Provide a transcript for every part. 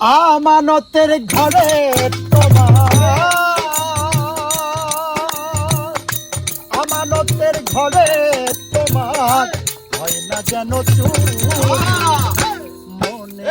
আমানতের ঘরে তোমার। আমানতের ঘরে তোমার। হয় না যেন চুর। মনে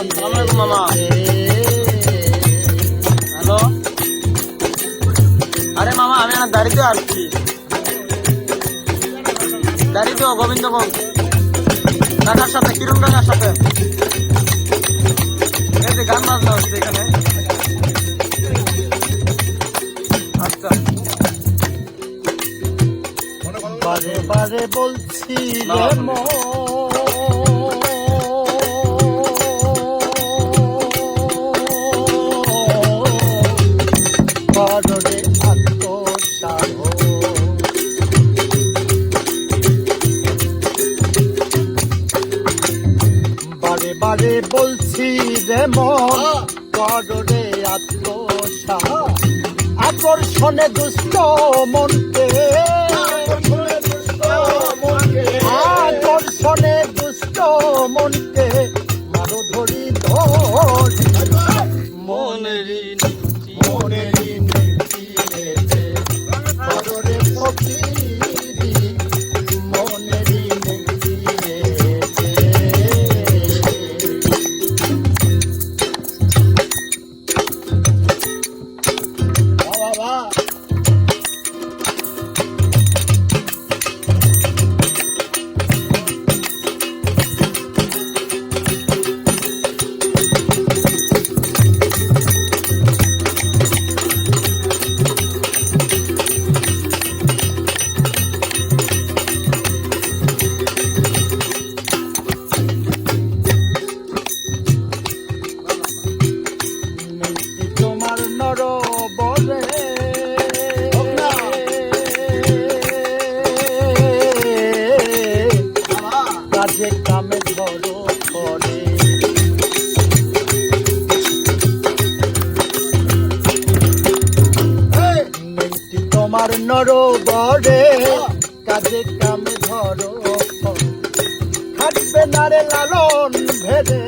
মামা, আসসালামু আলাইকুম মামা। হ্যালো আরে মামা আমি আমার দাড়িতে আসছি দাড়িতে গোবিন্দগঞ্জ কাকার সাথে কিরণ কাকার সাথে এই যে গান বাজনা হচ্ছে এখানে আচ্ছা বারে বারে বলছি না, রে না। বারে বলছি রে মন কররে আত্মসা আকর্ষণে দুষ্ট মনকে। বলে। কাজে কামে ধর করে তোমার নর বলে কাজে কামে ধর থাকবে না রে লালন ভেদে।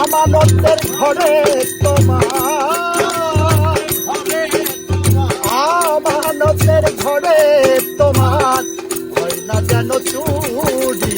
আমানতের ঘরে তোমার আমানতের ঘরে তোমার হয় যেন চুরি।